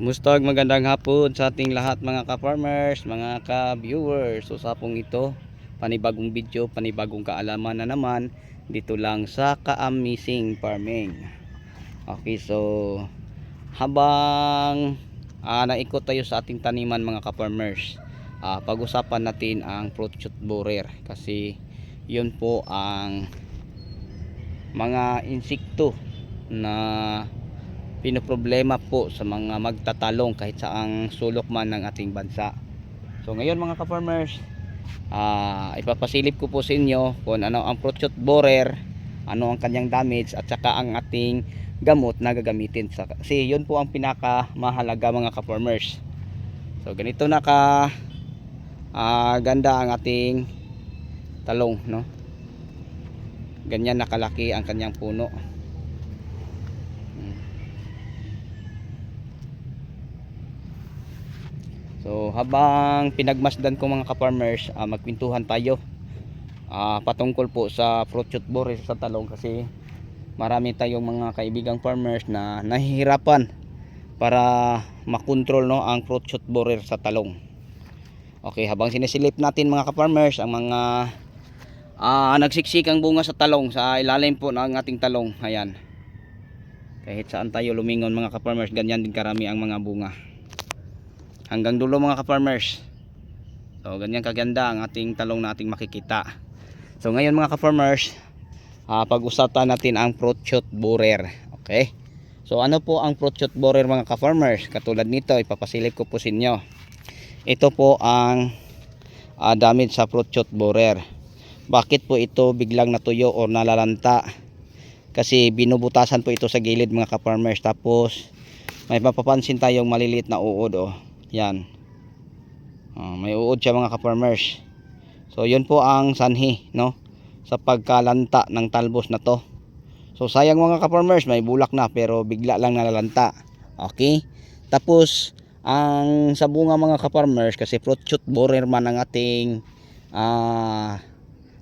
Kumusta magandang hapon sa ating lahat mga ka-farmers, mga ka-viewers. So sa pong ito, panibagong video, panibagong kaalaman na naman dito lang sa Ka-Amazing Farming. Okay, so habang ah, naikot tayo sa ating taniman mga ka-farmers, ah, pag-usapan natin ang fruit shoot borer kasi yun po ang mga insekto na pinoproblema po sa mga magtatalong kahit saang sulok man ng ating bansa. So ngayon mga ka-farmers, ah, ipapasilip ko po sa inyo kung ano ang fruit borer, ano ang kanyang damage at saka ang ating gamot na gagamitin sa kasi yun po ang pinaka mahalaga mga ka-farmers. So ganito na ka ah, ganda ang ating talong, no? Ganyan nakalaki ang kanyang puno. So habang pinagmasdan ko mga ka-farmers, ah, magkwentuhan tayo ah, patungkol po sa fruit shoot borer sa talong kasi marami tayong mga kaibigang farmers na nahihirapan para makontrol no ang fruit shoot borer sa talong. Okay, habang sinisilip natin mga ka-farmers ang mga ah, nagsiksik ang bunga sa talong sa ilalim po ng ating talong. Ayan. Kahit saan tayo lumingon mga ka-farmers, ganyan din karami ang mga bunga hanggang dulo mga ka-farmers. So ganyan kaganda ang ating talong na ating makikita. So ngayon mga ka-farmers ah, pag-usapan natin ang fruit shoot borer. Okay? So ano po ang fruit shoot borer mga ka-farmers? Katulad nito ipapasilip ko po sa inyo. Ito po ang ah, damage sa fruit shoot borer. Bakit po ito biglang natuyo o nalalanta? Kasi binubutasan po ito sa gilid mga ka-farmers. Tapos may mapapansin tayong maliliit na uod oh yan. Oh, may uod siya mga ka-farmers. So yun po ang sanhi no sa pagkalanta ng talbos na to. So sayang mga ka-farmers, may bulak na pero bigla lang nalalanta. Okay? Tapos ang sa bunga mga ka-farmers kasi fruit shoot borer man ang ating ah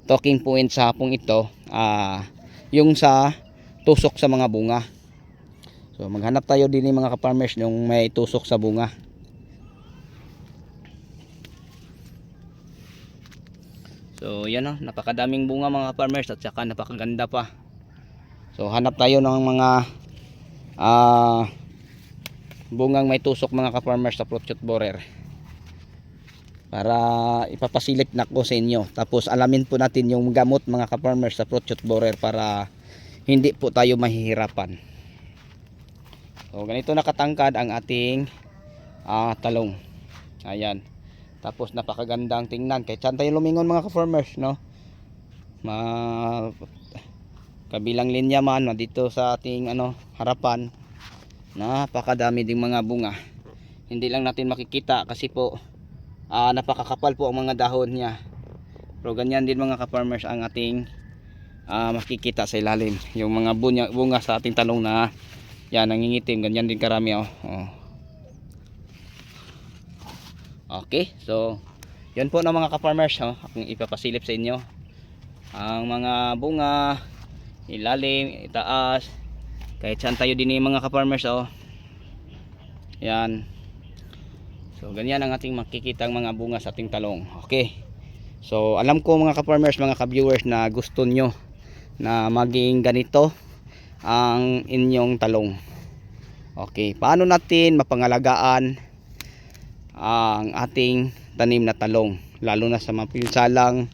talking point sa hapong ito ah yung sa tusok sa mga bunga. So maghanap tayo din ng mga ka-farmers yung may tusok sa bunga. So yan o, napakadaming bunga mga farmers at saka napakaganda pa. So hanap tayo ng mga ah bungang may tusok mga ka-farmers sa fruit borer. Para ipapasilip na ko sa inyo. Tapos alamin po natin yung gamot mga ka-farmers sa fruit borer para hindi po tayo mahihirapan. So ganito nakatangkad ang ating ah, talong. Ayan. Tapos napakagandang tingnan. Kahit saan tayo lumingon mga ka-farmers, no? Ma kabilang linya man dito sa ating ano harapan. Napakadami ding mga bunga. Hindi lang natin makikita kasi po ah, napakakapal po ang mga dahon niya. Pero ganyan din mga ka-farmers ang ating ah, makikita sa ilalim. Yung mga bunga, bunga sa ating talong na yan nangingitim. Ganyan din karami oh. oh. Okay, so yun po na mga ka-farmers oh, akong ipapasilip sa inyo. Ang mga bunga, ilalim, itaas, kahit saan tayo din mga ka-farmers oh. Yan. So ganyan ang ating makikitang mga bunga sa ating talong. Okay. So alam ko mga ka-farmers, mga ka-viewers na gusto nyo na maging ganito ang inyong talong. Okay, paano natin mapangalagaan ang ating tanim na talong lalo na sa mga pinsalang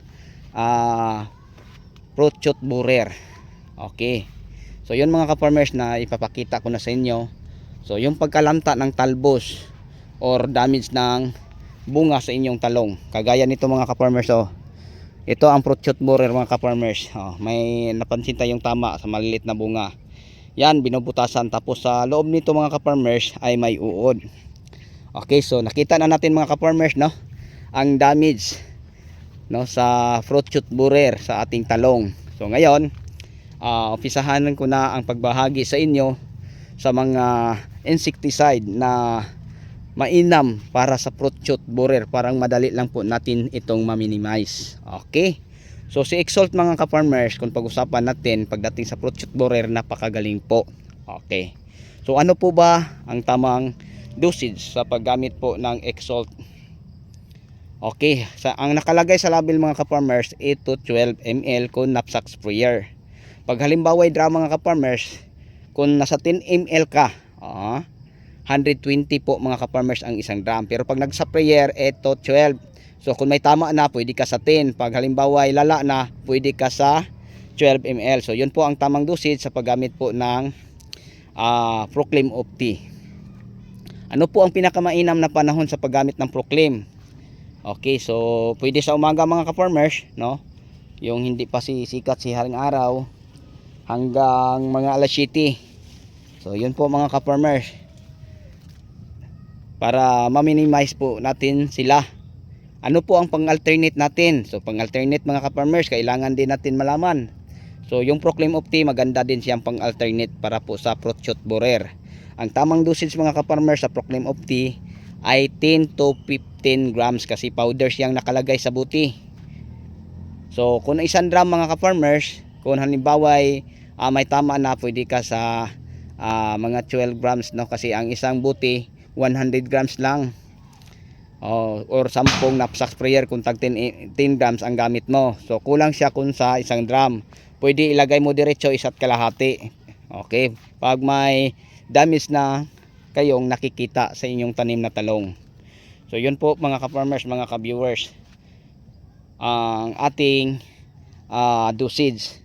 uh, fruit shoot borer okay. So yun mga ka-farmers na ipapakita ko na sa inyo. So yung pagkalanta ng talbos or damage ng bunga sa inyong talong. Kagaya nito mga ka-farmers oh. Ito ang shoot borer mga ka-farmers. Oh, may napansin tayong tama sa malilit na bunga. Yan binubutasan. Tapos sa loob nito mga ka-farmers ay may uod Okay, so nakita na natin mga ka-farmers no, ang damage no sa fruit shoot borer sa ating talong. So ngayon, uh, umpisahan ko na ang pagbahagi sa inyo sa mga insecticide na mainam para sa fruit shoot borer. Parang madali lang po natin itong ma-minimize. Okay? So si Exalt mga ka-farmers, kung pag-usapan natin pagdating sa fruit shoot borer, napakagaling po. Okay. So ano po ba ang tamang dosage sa paggamit po ng Exalt. Okay, sa ang nakalagay sa label mga ka-farmers 8 to 12 ml kung knapsack sprayer. Pag halimbawa ay drum mga ka-farmers, kung nasa 10 ml ka, ah, 120 po mga ka-farmers ang isang drum. Pero pag nag-sprayer 8 to 12, so kung may tama na, pwede ka sa 10. Pag halimbawa ay lala na, pwede ka sa 12 ml. So yun po ang tamang dosage sa paggamit po ng ah, Proclaim Opti. Ano po ang pinakamainam na panahon sa paggamit ng Proclaim? Okay, so pwede sa umaga mga ka-farmers, no? Yung hindi pa sisikat si haring araw hanggang mga alas 7. So yun po mga ka-farmers. Para ma-minimize po natin sila. Ano po ang pang-alternate natin? So pang-alternate mga ka-farmers, kailangan din natin malaman. So yung Proclaim Opti maganda din siyang pang-alternate para po sa Prochot Borer. Ang tamang dosage mga ka-farmers sa Proclaim Opti ay 10 to 15 grams kasi powder siyang nakalagay sa buti. So kung isang drum mga ka-farmers, kung halimbawa ay ah, may tama na pwede ka sa ah, mga 12 grams no kasi ang isang buti 100 grams lang. Oh, or 10 knapsack sprayer kung tag 10, i- 10 grams ang gamit mo. So kulang siya kung sa isang drum. Pwede ilagay mo diretso isa't kalahati. Okay? Pag may damage na kayong nakikita sa inyong tanim na talong. So yun po mga ka-farmers, mga ka-viewers. Ang ating ah, dosage.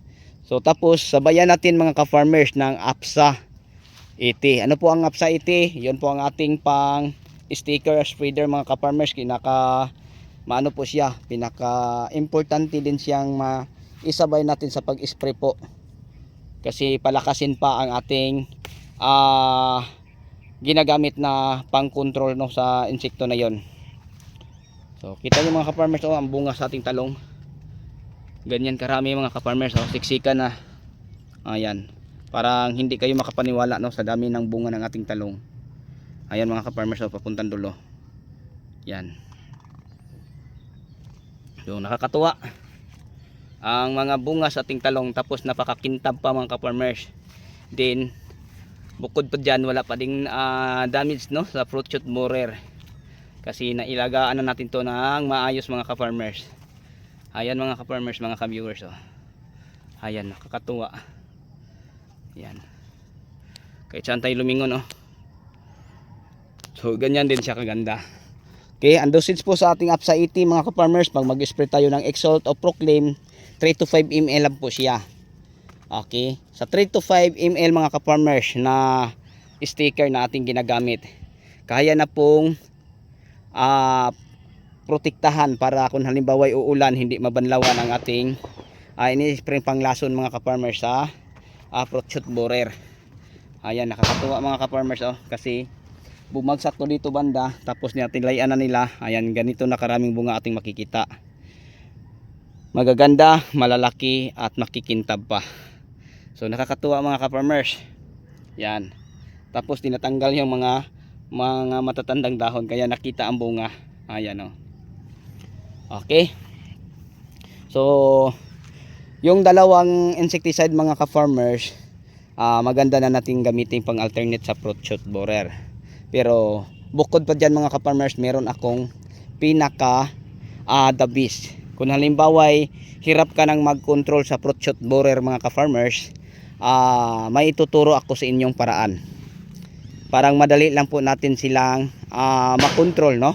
So tapos sabayan natin mga ka-farmers ng APSA 80. Ano po ang APSA 80? Yun po ang ating pang sticker spreader mga ka-farmers. Kinaka maano po siya, pinaka importante din siyang ma isabay natin sa pag-spray po. Kasi palakasin pa ang ating ah ginagamit na pang-control no sa insekto na yon. So, kita niyo mga ka-farmers oh, ang bunga sa ating talong. Ganyan karami mga ka-farmers oh, siksika na. Ayan. Parang hindi kayo makapaniwala no sa dami ng bunga ng ating talong. Ayan mga ka-farmers oh, papuntang dulo. Yan. So, nakakatuwa. Ang mga bunga sa ating talong tapos napakakintab pa mga ka-farmers. Then bukod pa dyan wala pa ding ah, damage no sa fruit shoot borer. Kasi nailagaan na natin to ng maayos mga ka-farmers. Ayan mga ka-farmers mga ka-viewers oh. ayan nakakatuwa. Yan kahit saan tayo lumingon oh. so ganyan din siya kaganda. Okay ang dosage po sa ating apsa 80 mga ka-farmers pag mag-spray tayo ng Exalt o Proclaim 3 to 5 ml lang po siya Okay? Sa 3 to 5 ml mga ka-farmers na sticker na ating ginagamit. Kaya na pong ah, protektahan para kung halimbawa ay uulan hindi mabanlawan ang ating uh, ini-spray panglason mga ka-farmers sa uh, shoot borer. Ayan nakakatuwa mga ka-farmers oh kasi bumagsak to dito banda tapos natin layan na nila. Ayan ganito na karaming bunga ating makikita. Magaganda, malalaki at makikintab pa. So nakakatuwa mga ka-farmers. Yan. Tapos tinatanggal yung mga mga matatandang dahon kaya nakita ang bunga. Ayan oh. Okay. So yung dalawang insecticide mga ka-farmers ah, maganda na nating gamitin pang alternate sa fruit shoot borer. Pero bukod pa dyan mga ka-farmers meron akong pinaka ah, the best. Kung halimbawa ay hirap ka nang mag-control sa fruit shoot borer mga ka-farmers, ah may ituturo ako sa inyong paraan. Parang madali lang po natin silang ah, makontrol, no?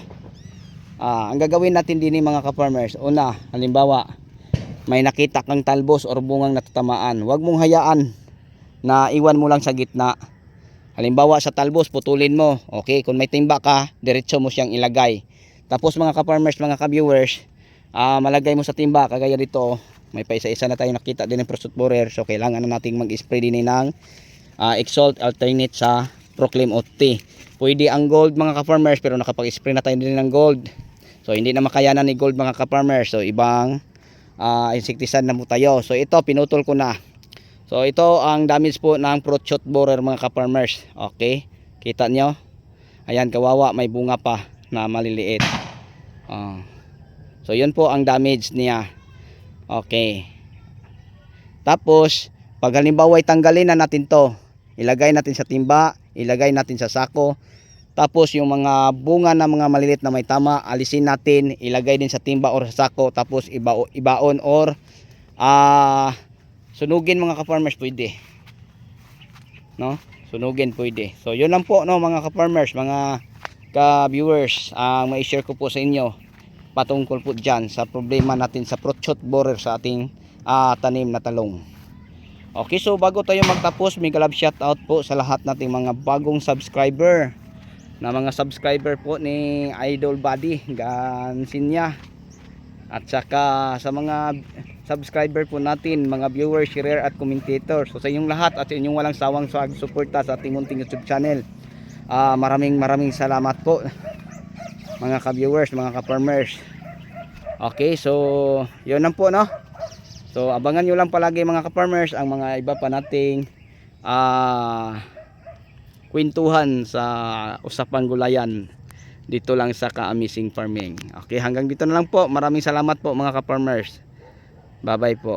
Ah, ang gagawin natin din mga ka-farmers, una, halimbawa, may nakita kang talbos or bungang natatamaan, huwag mong hayaan na iwan mo lang sa gitna. Halimbawa sa talbos, putulin mo. Okay, kung may timba ka, diretso mo siyang ilagay. Tapos mga ka-farmers, mga ka-viewers, ah, malagay mo sa timba, kagaya dito, may pa isa-isa na tayo nakita din ng prostate borer so kailangan na nating mag-spray din ng uh, Exalt alternate sa Proclaim OT pwede ang gold mga ka-farmers pero nakapag-spray na tayo din ng gold. So hindi na makayanan ni gold mga ka-farmers. So ibang uh, insecticide na po tayo. So ito pinutol ko na. So ito ang damage po ng Prochot borer mga ka-farmers. Okay? Kita nyo? Ayan kawawa. May bunga pa na maliliit. Ah. so yun po ang damage niya Okay. Tapos, pag halimbawa ay tanggalin na natin to, ilagay natin sa timba, ilagay natin sa sako, Tapos yung mga bunga na mga malilit na may tama, alisin natin, ilagay din sa timba or sa sako, tapos ibao, ibaon or ah sunugin mga ka-farmers pwede. No? Sunugin pwede. So yun lang po no mga ka-farmers, mga ka-viewers, ang mai-share ko po sa inyo patungkol po dyan sa problema natin sa fruit shot borer sa ating ah, tanim na talong. Okay, so bago tayo magtapos, may galab shoutout po sa lahat nating mga bagong subscriber na mga subscriber po ni Idol Buddy Gansinya at saka sa mga subscriber po natin, mga viewers, share at commentators. So sa inyong lahat at sa inyong walang sawang suporta sa ating munting YouTube channel. Ah, maraming maraming salamat po mga ka-viewers, mga ka-farmers. Okay, so yun lang po no. So abangan nyo lang palagi mga ka-farmers ang mga iba pa nating ah kwentuhan sa usapang gulayan dito lang sa Ka-Amazing Farming. Okay, hanggang dito na lang po. Maraming salamat po mga ka-farmers. Bye-bye po.